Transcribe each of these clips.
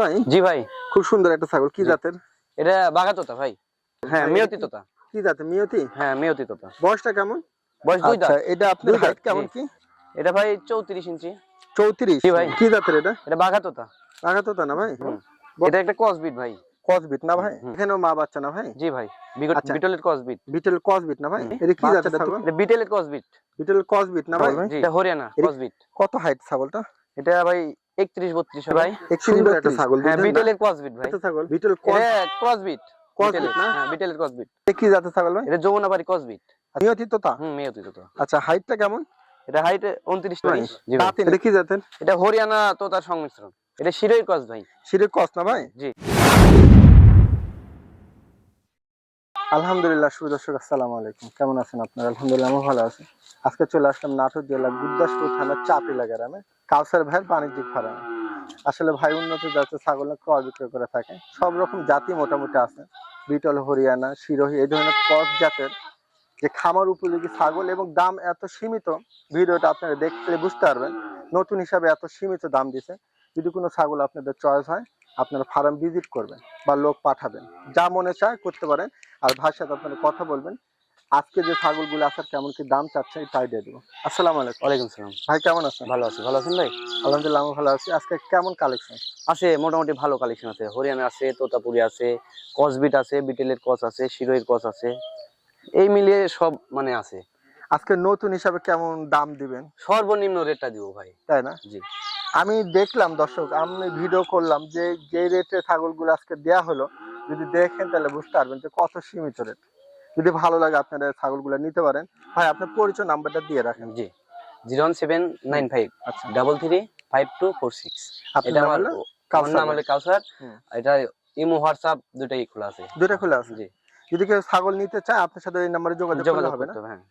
ভাই? জি ভাই। খুব সুন্দর একটা ছাগল। কি জাতের? এটা বাঘা তোতা ভাই। হ্যাঁ মিয়তি। তোতা কি জাতের? মিয়তি? হ্যাঁ মিয়তি তোতা বয়সটা কেমন? বয়স দুই আচ্ছা দাঁত। এটা আপনার হাইট কেমন কি? এটা ভাই চৌত্রিশ ইঞ্চি। চৌত্রিশ? জি ভাই। কি জাতের এটা? এটা বাঘা তোতা না ভাই? এটা একটা কসবিট ভাই। কসবিট না ভাই? এখানেও মা বাচ্চা না ভাই? জি ভাই। আচ্ছা। বিটলের কসবিট বিটেল কসবিট না ভাই? এটা কি জাতের ছাগল? এটা বিটেলের কসবিট বিটেল কসবিট না ভাই? এটা হরিয়ানা কসবিট কত হাইট ছাগলটা? এটা ভাই একত্রিশ বত্রিশ ভাই। একটু সুন্দর একটা ছাগল হ্যাঁ? বিটেলের কসবিট ভাই। একটা ছাগল। বিটেল ক্রসবিট Crossbit না? হ্যাঁ বিটেলের ক্রসবিট কি জাতের ছাগল ভাই? এটা যমুনাবাড়ি ক্রসবিট নিয়তি তো তা হুম মিয়তি তোতা আচ্ছা হাইটটা কেমন? এটা হাইট উনত্রিশ ভাই, তিরিশ। জি ভাই। দাঁত এটা কি জাতের? এটা হরিয়ানা তোতার সংমিশ্রণ। এটা শিরোই ক্রস ভাই। শিরোই ক্রস না ভাই? জি। আলহামদুলিল্লাহ সুদর্শক আসসালামু আলাইকুম। কেমন আছেন আপনারা? আলহামদুলিল্লাহ আমি ভালো আছি। আজকে চলে আসলাম নাটোর জেলা গুরদাসপুর থানার চাপিলা গ্রামে, কাউসার ভাইয়ের বাণিজ্যিক ফার্মে। আসলে ভাই উন্নত জাতের ছাগল ক্রয় বিক্রয় করে থাকে। সব রকম জাতি মোটামুটি আছে। বিটল, হরিয়ানা, শিরোহী, এই ধরনের ক্রস জাতের যে খামার উপযোগী ছাগল এবং দাম এত সীমিত, ভিডিওটা আপনারা দেখলে বুঝতে পারবেন। নতুন হিসাবে এত সীমিত দাম দিছে। যদি কোনো ছাগল আপনাদের চয়েস হয় আপনারা ফার্ম ভিজিট করবেন বা লোক পাঠাবেন। যা মনে চায় করতে পারেন। আর ভাইয়ের সাথে আপনারা কথা বলবেন। আজকে যে ছাগলগুলো আসার কেমন কি দাম চাচ্ছে তাই দিয়ে দেবো। আসসালামু আলাইকুম। ওয়ালাইকুম সালাম। ভাই কেমন আছেন? ভালো আছি। ভালো আছেন ভাই? আলহামদুলিল্লাহ আমি ভালো আছি। আজকে কেমন কালেকশন আছে মোটামুটি ভালো কালেকশন আছে। হরিয়ানা আছে তোতাপুরি আছে কসবিট আছে বিটেলের কস আছে শিরোইয়ের কস আছে। এই মিলিয়ে সব মানে আছে। আজকে নতুন হিসাবে কেমন দাম দিবেন? সর্বনিম্ন রেটটা দিব ভাই। তাই না? জি। আমি দেখলাম দর্শক আমি ভিডিও করলাম যে যে রেটে ছাগলগুলো আজকে দেয়া হলো যদি দেখেন তাহলে বুঝতে পারবেন যে কত সীমিত রেট যদি ভালো লাগে আপনারা ছাগলগুলো নিতে পারেন। ভাই আপনার পরিচয় নাম্বারটা দিয়ে রাখেন। জি। Zero one seven nine five. আচ্ছা। Double three five two four six এটা আমার কাউসার নাম হলো কাউসার। এটা ইমো হোয়াটসঅ্যাপ দুটাই খোলা আছে। দুইটা খোলা আছে? জি। যদি কেউ ছাগল নিতে চায় আপনার সাথে এই নাম্বারে যোগাযোগ যোগাযোগ হবে না? করতে হ্যাঁ।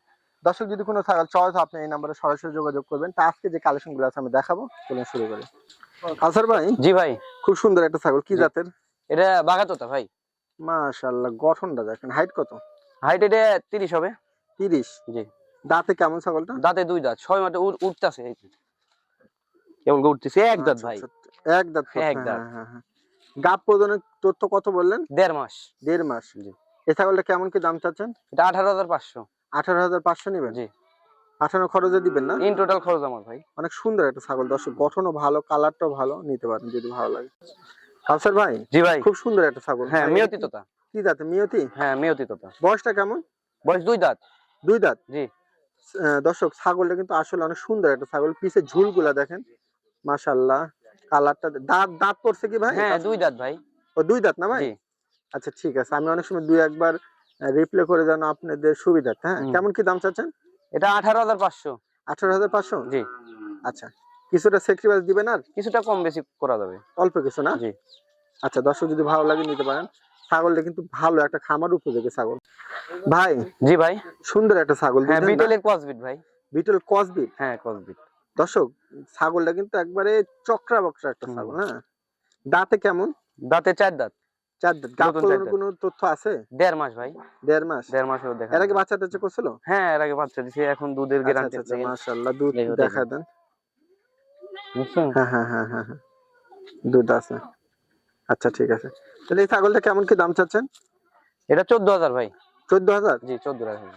দর্শক যদি কোনো ছাগল চয়েস আপনি এই নাম্বারে সরাসরি যোগাযোগ করবেন তা আজকে যে কালেকশনগুলো আছে আমি দেখাবো চলুন শুরু করি। কাউসার ভাই? জি ভাই। খুব সুন্দর একটা ছাগল কি জাতের? এটা বাগাতোতা ভাই। মাশাআল্লাহ গঠনটা দেখেন হাইট কত? হাইট এটা তিরিশ হবে। তিরিশ? জি। দাঁতে কেমন ছাগলটা? দাঁতে দুই দাঁত ছয় মাঠে উঠতেছে কেমন করে উঠতেছে এক দাঁত আচ্ছা, ভাই। আচ্ছা, এক দাঁত এক দাঁত। হ্যাঁ, হ্যাঁ, হ্যাঁ। গাব প্রদানের তথ্য কত বললেন? দেড় মাস। দেড় মাস। জি। এই ছাগলটা কেমন কি দাম চাচ্ছেন? এটা আঠারো হাজার পাঁচশো। আঠারো হাজার পাঁচশো নেবেন? জি। আঠারো খরচে দিবেন না? ইন টোটাল খরচ আমার ভাই। অনেক সুন্দর একটা ছাগল দর্শক গঠনও ভালো কালারটাও ভালো নিতে পারেন যদি ভালো লাগে। কাউসার ভাই জি ভাই। খুব সুন্দর একটা ছাগল। হ্যাঁ মিয়তি তোতা কি দাঁতে মিয়তি? হ্যাঁ মিয়তি তোতা বয়সটা কেমন? বয়স দুই দাঁত। দুই দাঁত? জি। দর্শক ছাগলটা কিন্তু আসলে অনেক সুন্দর একটা ছাগল। পিছে ঝুলগুলা দেখেন। মাশাল্লাহ কালারটা দাঁত দাঁত পড়ছে কি ভাই? হ্যাঁ দুই দাঁত ভাই। ও দুই দাঁত না ভাই? আচ্ছা ঠিক আছে। আমি অনেক সময় দুই একবার রিপ্লে করে জানো আপনাদের সুবিধা হ্যাঁ কেমন কি দাম চাচ্ছেন? এটা আঠারো হাজার পাঁচশো। আঠারো হাজার পাঁচশো? জি। আচ্ছা। কিছুটা স্যাক্রিফাইস দিবেন আর? কিছুটা কম বেশি করা যাবে। অল্প কিছু না? জি। আচ্ছা দর্শক যদি ভালো লাগে নিতে পারেন। ছাগলটা কিন্তু ভালো একটা খামার উপযোগী ছাগল। ভাই জি ভাই। সুন্দর একটা ছাগল হ্যাঁ বিটেলের কসবিট ভাই। বিটল কসবি হ্যাঁ কসবিট দর্শক ছাগলটা কিন্তু একবারে চক্রা বক্রা একটা ছাগল হ্যাঁ? দাঁতে কেমন? দাঁতে চার দাঁত। চার দাঁত গাব নতুন চার ফলানোর দাঁত। কোনো তথ্য আছে? দেড় মাস ভাই। দেড় মাস? দেড় মাসেও দেখা এর আগে বাচ্চা টাচ্চা করছিল? হ্যাঁ এর আগে বাচ্চা দিছে এখন দুধের গ্যারান্টি মাশাআল্লাহ দুধ দেখা দেন। বুঝছেন হ্যাঁ হ্যাঁ হ্যাঁ হ্যাঁ হ্যাঁ। দুধ আছে। আচ্ছা ঠিক আছে। তাহলে এই ছাগলটা কেমন কি দাম চাচ্ছেন? এটা চোদ্দ হাজার ভাই। চোদ্দ হাজার? জি চোদ্দ হাজার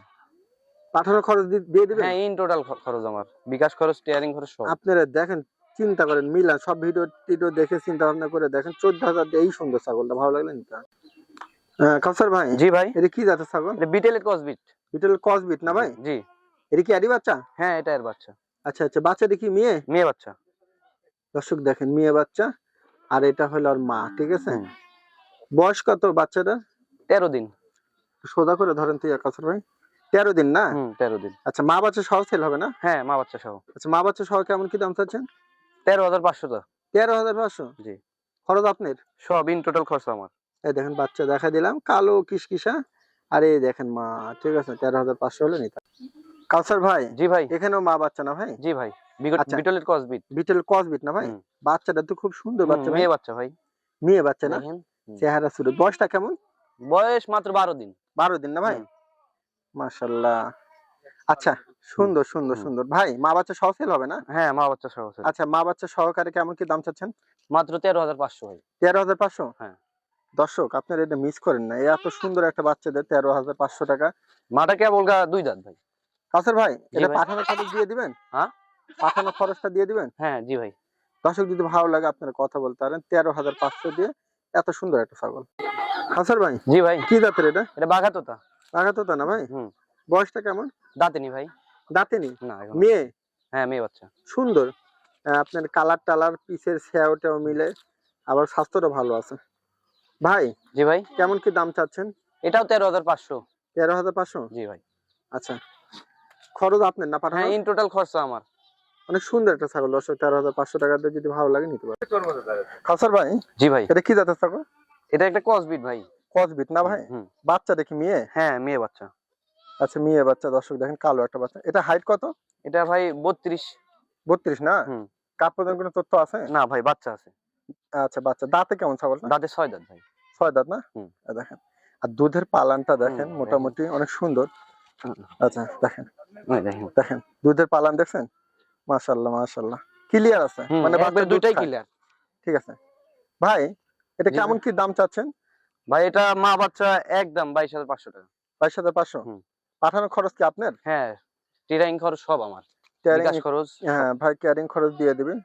পাঠানোর খরচ দিয়ে দিবেন? হ্যাঁ ইন টোটাল খরচ আমার। বিকাশ খরচ টিয়ারিং খরচ সব। আপনারা দেখেন চিন্তা করেন মিলান সব ভিডিও টিডিও দেখে চিন্তা ভাবনা করে দেখেন চোদ্দ হাজার এই সুন্দর ছাগলটা ভালো লাগলে নিতে কাউসার ভাই জি ভাই। এটা কি জাতের ছাগল? এটা বিটেলের কসবিট বিটল কসবিট না ভাই? জি। এটা কি আদি বাচ্চা? হ্যাঁ এটা এর বাচ্চা। আচ্ছা আচ্ছা বাচ্চাটা কি মেয়ে? মেয়ে বাচ্চা। দর্শক দেখেন মেয়ে বাচ্চা আর এটা হলো ওর মা ঠিক আছে। বয়স কত বাচ্চাটা? তেরো দিন। সোজা করে ধরেন তুই কাউসার ভাই। তেরো দিন না? হুম তেরো দিন। আচ্ছা মা বাচ্চা সহ সেল হবে না? হ্যাঁ মা বাচ্চা সহ। আচ্ছা মা বাচ্চা সহ কেমন কি দাম চাচ্ছেন? তেরো হাজার পাঁচশো তো। তেরো হাজার পাঁচশো? জি। খরচ আপনার? সব ইন টোটাল খরচ আমার। এই দেখেন বাচ্চা দেখা দিলাম। কালো কিসকিসা আর এই দেখেন মা ঠিক আছে তেরো হাজার পাঁচশো হলে নিতে কাউসার ভাই জি ভাই। এখানেও মা বাচ্চা না ভাই? জি ভাই। আচ্ছা। বিটলের কসবিট বিটেল কসবিট না ভাই? বাচ্চাটা তো খুব সুন্দর বাচ্চা মেয়ে বাচ্চা ভাই। মেয়ে বাচ্চা না? চেহারা শুরু বয়সটা কেমন? বয়স মাত্র বারো দিন। বারো দিন না ভাই। মাশাল্লাহ। আচ্ছা সুন্দর সুন্দর সুন্দর। ভাই মা বাচ্চা সহ সেল হবে না? হ্যাঁ মা বাচ্চা সহ। আচ্ছা মা বাচ্চা সহকারে কেমন কি দাম চাচ্ছেন? মাত্র তেরো হাজার পাঁচশো ভাই। তেরো হাজার পাঁচশো? হ্যাঁ। দর্শক আপনারা এটা মিস করেন না। এত সুন্দর একটা বাচ্চাদের তেরো হাজার পাঁচশো টাকা। মাটা কেবল দুই দাঁত ভাই। কাসর ভাই এটা ভাই। পাঠানো খরচ দিয়ে দিবেন? হ্যাঁ? পাঠানো খরচটা দিয়ে দিবেন? হ্যাঁ জি ভাই। দর্শক যদি ভালো লাগে আপনারা কথা বলতে পারেন। তেরো হাজার পাঁচশো দিয়ে এত সুন্দর একটা ছাগল। কাসর ভাই জি ভাই। কি জাতের এটা? এটা বাঘা তোতা টাকা তো তা না ভাই? হুম। বয়সটা কেমন? দাঁতেনি ভাই। দাঁতেনি না মেয়ে? হ্যাঁ মেয়ে বাচ্চা। সুন্দর। আপনার কালার টালার পিসের স্যাওটাও মিলে আবার স্বাস্থ্যটা ভালো আছে। ভাই জি ভাই। কেমন কি দাম চাচ্ছেন? এটাও তেরো হাজার পাঁচশো। তেরো হাজার পাঁচশো? জি ভাই। আচ্ছা। খরচ আপনার না পাঠানো হ্যাঁ ইন টোটাল খরচা আমার। অনেক সুন্দর একটা ছাগল দর্শক তেরো হাজার পাঁচশো টাকা দিয়ে যদি ভালো লাগে নিতে পারে খাসার ভাই জি ভাই। এটা কি জাতের ছাগল? এটা একটা কসবিট ভাই। কসবিট না ভাই? বাচ্চা দেখি মেয়ে? হ্যাঁ মেয়ে বাচ্চা। আচ্ছা মেয়ে বাচ্চা দর্শক দেখেন কালো একটা বাচ্চা। এটা হাইট কত? এটা ভাই বত্রিশ। বত্রিশ না? কাপ পর্যন্ত কোনো তথ্য আছে? না ভাই বাচ্চা আছে। আচ্ছা বাচ্চা। দাঁতে কেমন ছাগল দাঁতে ছয় দাঁত ভাই। ছয় দাঁত না? দেখেন। আর দুধের পালানটা দেখেন। মোটামুটি অনেক সুন্দর। আচ্ছা দেখেন। দেখেন। দুধের পালান দেখছেন? মাশাল্লাহ মাশাল্লাহ ক্লিয়ার আছে? মানে দুইটাই ক্লিয়ার ঠিক আছে। ভাই এটা কেমন কি দাম চাচ্ছেন? ভাই এটা মা বাচ্চা একদম বাইশ হাজার পাঁচশো টাকা। বাইশ হাজার পাঁচশো। পাঠানোর খরচ কি আপনার? হ্যাঁ টিরাইং খরচ সব আমার। বিকাশ খরচ হ্যাঁ ভাই ক্যারিং খরচ দিয়ে দিবেন।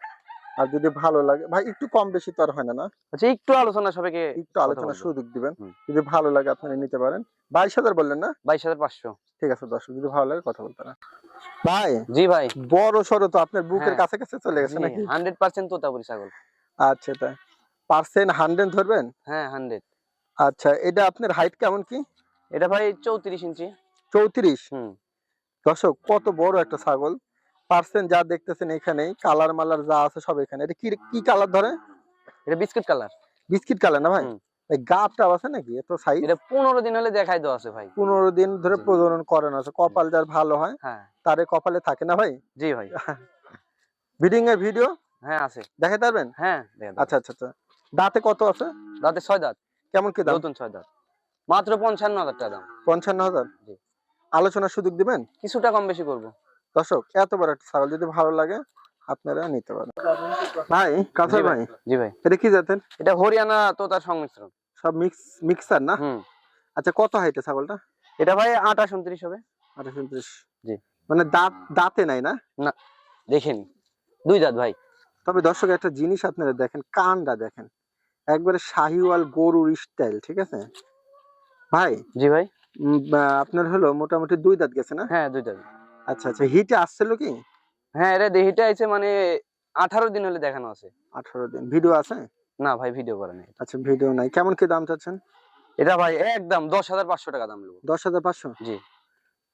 আর যদি ভালো লাগে ভাই একটু কম বেশি তো আর হয় না না? আচ্ছা একটু আলোচনা সবাইকে একটু আলোচনার বলব। সুযোগ দিবেন। যদি ভালো লাগে আপনারা নিতে পারেন। বাইশ হাজার বললেন না? বাইশ হাজার পাঁচশো। ঠিক আছে দর্শক যদি ভালো লাগে কথা বলতে ভাই জি ভাই। বড় সড়ো তো আপনার বুকের হ্যাঁ। কাছে কাছে চলে গেছে নাকি? হান্ড্রেড পার্সেন্ট তোতাপুরি ছাগল। আচ্ছা তাই পার্সেন্ট হান্ড্রেড ধরবেন? হ্যাঁ হান্ড্রেড। আচ্ছা এটা আপনার হাইট কেমন কি? এটা ভাই চৌত্রিশ ইঞ্চি। চৌত্রিশ। দর্শক কত বড় একটা ছাগল। পার্সেন্ট যা দেখতেছেন এখানে কালার মালার যা আছে সব এখানে। এটা কি কি কালার ধরে? এটা বিস্কুট কালার। বিস্কিট কালার না ভাই? হুম। আছে নাকি? এত সাইজ এটা পনেরো দিন হলে দেখাই দেওয়া আছে ভাই। পনেরো দিন ধরে প্রজনন করেন আছে। কপাল যার ভালো হয় তারে কপালে থাকে না ভাই? জি ভাই। ব্রিডিং এর ভিডিও হ্যাঁ আছে। দেখাতে পারবেন? হ্যাঁ আচ্ছা আচ্ছা আচ্ছা। দাঁতে কত আছে? দাঁতে। কেমন কি দাম? নতুন ছয় দাঁত। মাত্র পঞ্চান্ন হাজার টাকা দাম। পঞ্চান্ন হাজার? জি। আলোচনার সুযোগ দিবেন? কিছুটা কম বেশি করব। দর্শক এত বড় একটা ছাগল যদি ভালো লাগে আপনারা নিতে পারেন। ভাই কাছে ভাই জি ভাই। এটা কি জাতের? এটা হরিয়ানা তোতার সংমিশ্রণ। সব মিক্স মিক্সার না? হুম। আচ্ছা কত হাইটে ছাগলটা? এটা ভাই আঠাশ উনত্রিশ হবে। আঠাশ উনত্রিশ। জি। মানে দাঁত দাঁতে নাই না? না দেখেন। দুই দাঁত ভাই। তবে দর্শক একটা জিনিস আপনারা দেখেন কানটা দেখেন। একবারে শাহিওয়াল গরুর স্টাইল ঠিক আছে? ভাই জি ভাই। আপনার হলো মোটামুটি দুই দাঁত গেছে না? হ্যাঁ দুই দাঁত। আচ্ছা আচ্ছা হিটে আসছিল কি? হ্যাঁ এটা আছে মানে আঠারো দিন হলে দেখানো আছে। আঠারো দিন। ভিডিও আছে? না ভাই ভিডিও করে নাই। আচ্ছা ভিডিও নাই। কেমন কি দাম চাচ্ছেন? এটা ভাই একদম দশ হাজার পাঁচশো টাকা দাম নেব। দশ হাজার পাঁচশো? জি।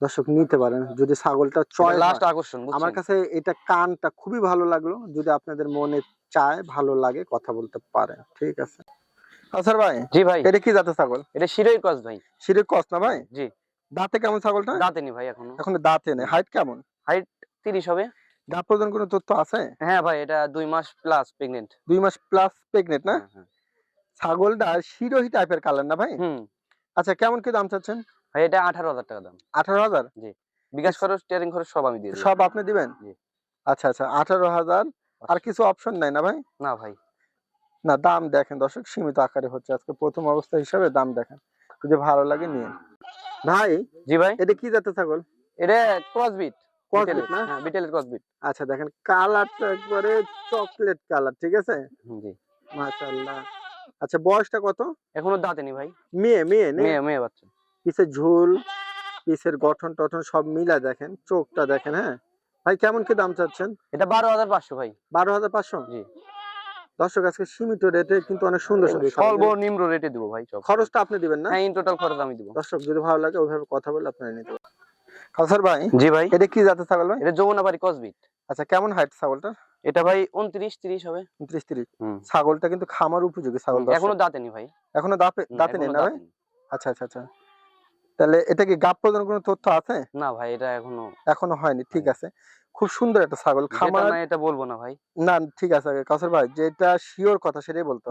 দর্শক নিতে পারেন। যদি ছাগলটা চয় লাস্ট আকর্ষণ আমার কাছে এটা কানটা খুবই ভালো লাগল। যদি আপনাদের মনে চায় ভালো লাগে কথা বলতে পারেন। ঠিক আছে? আচ্ছা ভাই? জি ভাই। এটা কি জাতের ছাগল? এটা শিরোই কস ভাই। শিরের কস না ভাই? জি। দাঁতে কেমন ছাগলটা? দাঁতে নি ভাই এখনও। এখন দাঁতে নেই। হাইট কেমন? তিরিশ হবে। দাঁত পর্যন্ত কোনো তথ্য আছে? হ্যাঁ ভাই এটা দুই মাস প্লাস প্রেগনেন্ট দুই মাস প্লাস প্রেগনেন্ট না? ছাগলটা শিরোহি টাইপের কালার না ভাই? হুম। আচ্ছা কেমন কি দাম চাচ্ছেন? ভাই এটা আঠারো হাজার টাকা দাম। আঠারো হাজার? বিকাশ খরচ টিয়ারিং খরচ সব আমি দিয়ে দেবো। সব আপনি দিবেন? জি। আচ্ছা আচ্ছা আঠারো হাজার। আর কিছু অপশন নাই না ভাই? না ভাই। না দাম দেখেন দর্শক সীমিত আকারে হচ্ছে। আজকে প্রথম অবস্থা হিসাবে দাম দেখেন। যদি ভালো লাগে নিয়ে ভাই জি ভাই। এটা কি জাতের ছাগল? এটা ক্রসবিট না? হ্যাঁ বিটেলের ক্রসবিট আচ্ছা দেখেন কালারটা একবারে চকলেট কালার ঠিক আছে? জি। মাশাআল্লাহ। আচ্ছা বয়সটা কত? এখনও দাঁতেনি ভাই। মেয়ে মেয়ে মেয়ে মেয়ে বাচ্চা। পিসের ঝুল পিসের গঠন টঠন সব মিলা দেখেন চোখটা দেখেন হ্যাঁ? ভাই কেমন কি দাম চাচ্ছেন? এটা বারো হাজার পাঁচশো ভাই। বারো হাজার পাঁচশো? জি। দর্শক আজকে সীমিত রেটে কিন্তু অনেক সুন্দর সুন্দর। সর্বনিম্ন রেটে দিব ভাই খরচটা আপনি দিবেন না? হ্যাঁ ইন টোটাল খরচ আমি দিব। দর্শক যদি ভালো লাগে ওইভাবে কথা বলে আপনারা নিতে পারেন। কাউসার ভাই জি ভাই। এটা কি জাতের ছাগল ভাই? এটা যমুনাবাড়ি ক্রসবিট আচ্ছা কেমন হাইট ছাগলটা এটা ভাই উনত্রিশ তিরিশ হবে। উনত্রিশ তিরিশ। হুম। ছাগলটা কিন্তু খামার উপযোগী ছাগল। এখনও দাঁতে নি ভাই। এখনও দাঁতে দাঁতে নেই না ভাই? আচ্ছা আচ্ছা আচ্ছা। তাহলে এটা কি গাপ পর্যন্ত কোনো তথ্য আছে? না ভাই এটা এখনও এখনও হয়নি ঠিক আছে। খুব সুন্দর একটা ছাগল। খামার না এটা বলব না ভাই। না ঠিক আছে কাউসার ভাই যেটা শিওর কথা সেটাই বলতে।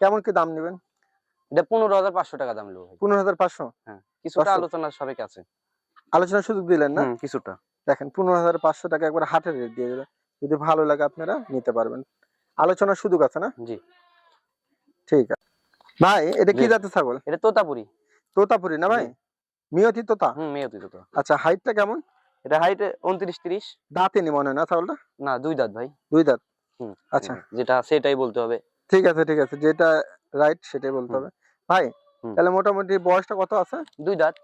কেমন কি দাম নেবেন? এটা পনেরো হাজার পাঁচশো টাকা দাম নেব ভাই। পনেরো হাজার পাঁচশো? হ্যাঁ কিছুটা। আলোচনা সবাই আছে। আলোচনার সুযোগ দিলেন না? কিছুটা। দেখেন পনেরো হাজার পাঁচশো টাকা একবার হাটের রেট দিয়ে দিলেন যদি ভালো লাগে আপনারা নিতে পারবেন। আলোচনার সুযোগ আছে না? জি। ঠিক আছে। ভাই এটা কি। জাতের ছাগল? এটা তোতাপুরি। তোতাপুরি না ভাই। মিয়তি তোতা? হুম মেয়তি তোতা। আচ্ছা হাইটটা কেমন? এটা হাইট উনত্রিশ তিরিশ। দাঁতেনি মনে হয় না ছাগলটা? না দুই দাঁত ভাই। দুই দাঁত? হুম আচ্ছা। যেটা সেটাই বলতে হবে। ঠিক আছে ঠিক আছে যেটা রাইট সেটাই বলতে হবে। ভাই তাহলে মোটামুটি বয়সটা কত আছে? দুই দাঁত।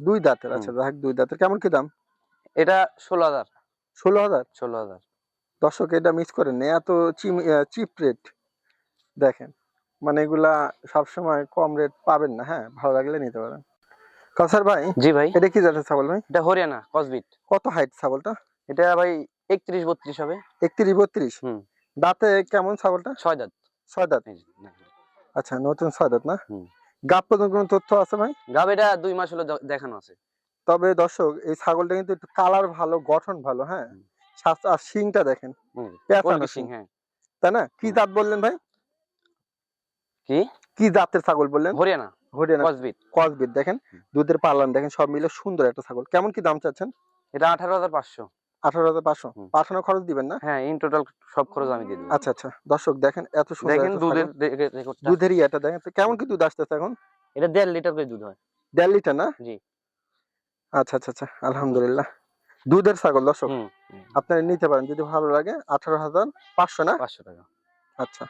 দুই দাঁতের আচ্ছা দেখ দুই দাঁতের। কেমন কি দাম? এটা ষোলো হাজার। ষোলো হাজার? ষোলো হাজার। দর্শক এটা মিস করেন না। এত চিপ রেট দেখেন মানে এগুলা সবসময় কম রেট পাবেন না হ্যাঁ? ভালো লাগলে নিতে পারেন। কাসার ভাই জি ভাই। এটা কি জাতের ছাগল ভাই? এটা হরিয়ানা কসবিট। কত হাইট ছাগলটা? এটা ভাই একত্রিশ বত্রিশ হবে। একত্রিশ বত্রিশ? হুম। দাঁতে কেমন ছাগলটা? ছয় দাঁত। ছয় দাঁত। আচ্ছা নতুন ছয় দাঁত না। গাপ পর্যন্ত কোনো তথ্য আছে ভাই? গাব এটা দুই মাস হলো দেখানো আছে। তবে দর্শক এই ছাগলটা কিন্তু একটু কালার ভালো গঠন ভালো হ্যাঁ? আর শিংটা দেখেন। শিং। হ্যাঁ। তাই না? কি। জাত বললেন ভাই? কি? কি জাতের ছাগল বললেন? হরিয়ানা। হরিয়ানা কসবিট কসবিট দেখেন দুধের পালন দেখেন সব মিলে সুন্দর একটা ছাগল। কেমন কি দাম চাচ্ছেন? এটা আঠারো হাজার পাঁচশো। আঠারো হাজার পাঁচশো? পাঠানো খরচ দিবেন না? হ্যাঁ ইন টোটাল সব খরচ আমি দিয়ে দেবো। আচ্ছা আচ্ছা। দর্শক দেখেন এত সুন্দর দেখেন দুধের ছাগল। রে- রেকর্ডটা। দুধের ইয়েটা দেখেন কেমন কি দুধ আসতেছে এখন? এটা দেড় লিটার করে দুধ হয়। দেড় লিটার না? জি। আচ্ছা আচ্ছা আচ্ছা। আলহামদুলিল্লাহ। দুধের ছাগল দর্শক। আপনারা নিতে পারেন যদি ভালো লাগে আঠারো হাজার পাঁচশো না? পাঁচশো টাকা। আচ্ছা।